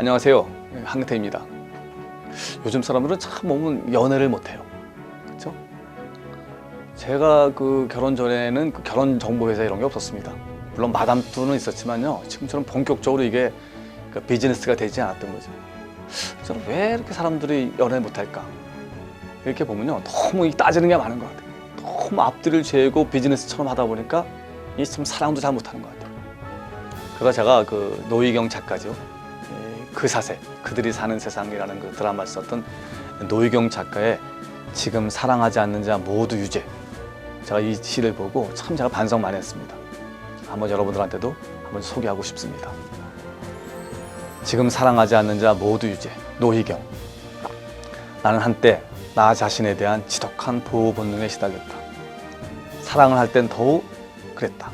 안녕하세요. 황태입니다. 요즘 사람들은 참 보면 연애를 못해요. 그렇죠? 제가 그 결혼 전에는 그 결혼 정보 회사 이런 게 없었습니다. 물론 마담투는 있었지만요. 지금처럼 본격적으로 이게 그 비즈니스가 되지 않았던 거죠. 저는 왜 이렇게 사람들이 연애 못할까? 이렇게 보면요. 너무 이 따지는 게 많은 것 같아요. 너무 앞뒤를 재고 비즈니스처럼 하다 보니까 이참 사랑도 잘 못하는 것 같아요. 그러다 제가 그 노희경 작가죠. 예, 그 사세, 그들이 사는 세상이라는 그 드라마를 썼던 노희경 작가의 지금 사랑하지 않는 자 모두 유죄. 제가 이 시를 보고 참 제가 반성 많이 했습니다. 한번 여러분들한테도 한번 소개하고 싶습니다. 지금 사랑하지 않는 자 모두 유죄. 노희경. 나는 한때 나 자신에 대한 지독한 보호 본능에 시달렸다. 사랑을 할 땐 더욱 그랬다.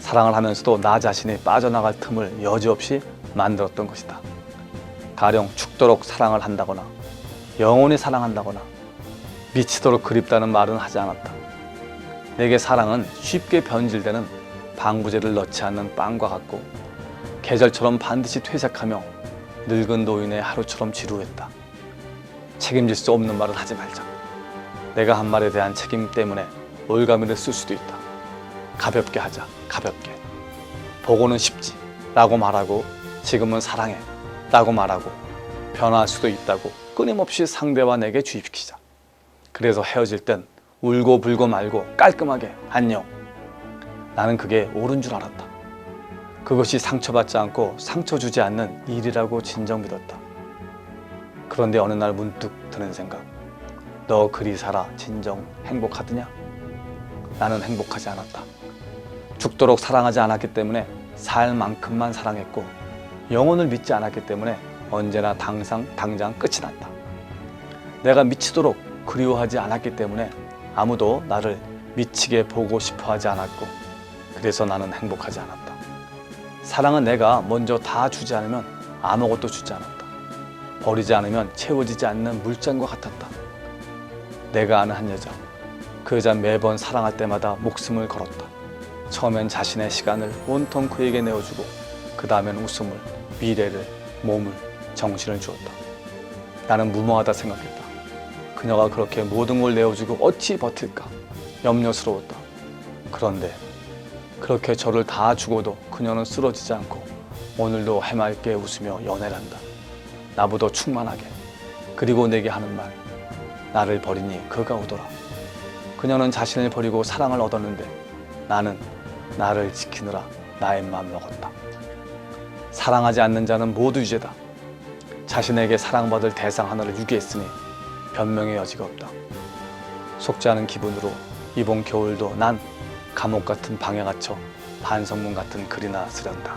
사랑을 하면서도 나 자신이 빠져나갈 틈을 여지없이 만들었던 것이다. 가령 죽도록 사랑을 한다거나 영원히 사랑한다거나 미치도록 그립다는 말은 하지 않았다. 내게 사랑은 쉽게 변질되는 방부제를 넣지 않는 빵과 같고 계절처럼 반드시 퇴색하며 늙은 노인의 하루처럼 지루했다. 책임질 수 없는 말은 하지 말자. 내가 한 말에 대한 책임 때문에 올가미를 쓸 수도 있다. 가볍게 하자. 가볍게. 보고는 쉽지. 라고 말하고 지금은 사랑해. 라고 말하고 변할 수도 있다고 끊임없이 상대와 내게 주입시키자. 그래서 헤어질 땐 울고 불고 말고 깔끔하게 안녕. 나는 그게 옳은 줄 알았다. 그것이 상처받지 않고 상처 주지 않는 일이라고 진정 믿었다. 그런데 어느 날 문득 드는 생각. 너 그리 살아 진정 행복하드냐? 나는 행복하지 않았다. 죽도록 사랑하지 않았기 때문에 살 만큼만 사랑했고 영혼을 믿지 않았기 때문에 언제나 당상 당장 끝이 났다. 내가 미치도록 그리워하지 않았기 때문에 아무도 나를 미치게 보고 싶어 하지 않았고 그래서 나는 행복하지 않았다. 사랑은 내가 먼저 다 주지 않으면 아무것도 주지 않았다. 버리지 않으면 채워지지 않는 물장과 같았다. 내가 아는 한 여자. 그 여자 매번 사랑할 때마다 목숨을 걸었다. 처음엔 자신의 시간을 온통 그에게 내어주고 그 다음엔 웃음을, 미래를, 몸을, 정신을 주었다. 나는 무모하다 생각했다. 그녀가 그렇게 모든 걸 내어주고 어찌 버틸까? 염려스러웠다. 그런데 그렇게 저를 다 주고도 그녀는 쓰러지지 않고 오늘도 해맑게 웃으며 연애를 한다. 나보다 충만하게. 그리고 내게 하는 말. 나를 버리니 그가 오더라. 그녀는 자신을 버리고 사랑을 얻었는데 나는 나를 지키느라 나의 맘 먹었다. 사랑하지 않는 자는 모두 유죄다. 자신에게 사랑받을 대상 하나를 유기했으니 변명의 여지가 없다. 속지 않은 기분으로 이번 겨울도 난 감옥 같은 방에 갇혀 반성문 같은 글이나 쓰련다.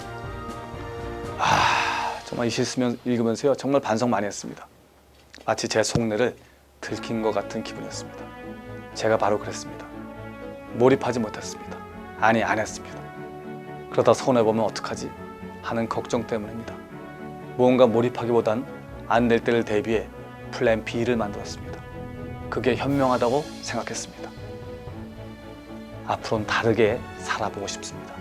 아, 정말 이시 쓰면 읽으면서요 정말 반성 많이 했습니다. 마치 제 속내를 들킨 것 같은 기분이었습니다. 제가 바로 그랬습니다. 몰입하지 못했습니다. 아니 안 했습니다. 그러다 손해 보면 어떡하지 하는 걱정 때문입니다. 무언가 몰입하기보단 안 될 때를 대비해 플랜 B를 만들었습니다. 그게 현명하다고 생각했습니다. 앞으로는 다르게 살아보고 싶습니다.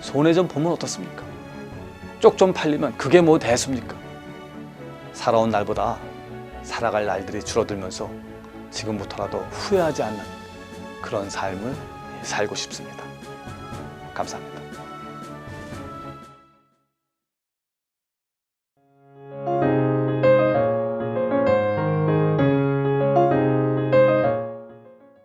손해 좀 보면 어떻습니까? 쪽 좀 팔리면 그게 뭐 대수입니까? 살아온 날보다 살아갈 날들이 줄어들면서 지금부터라도 후회하지 않는 그런 삶을 살고 싶습니다. 감사합니다.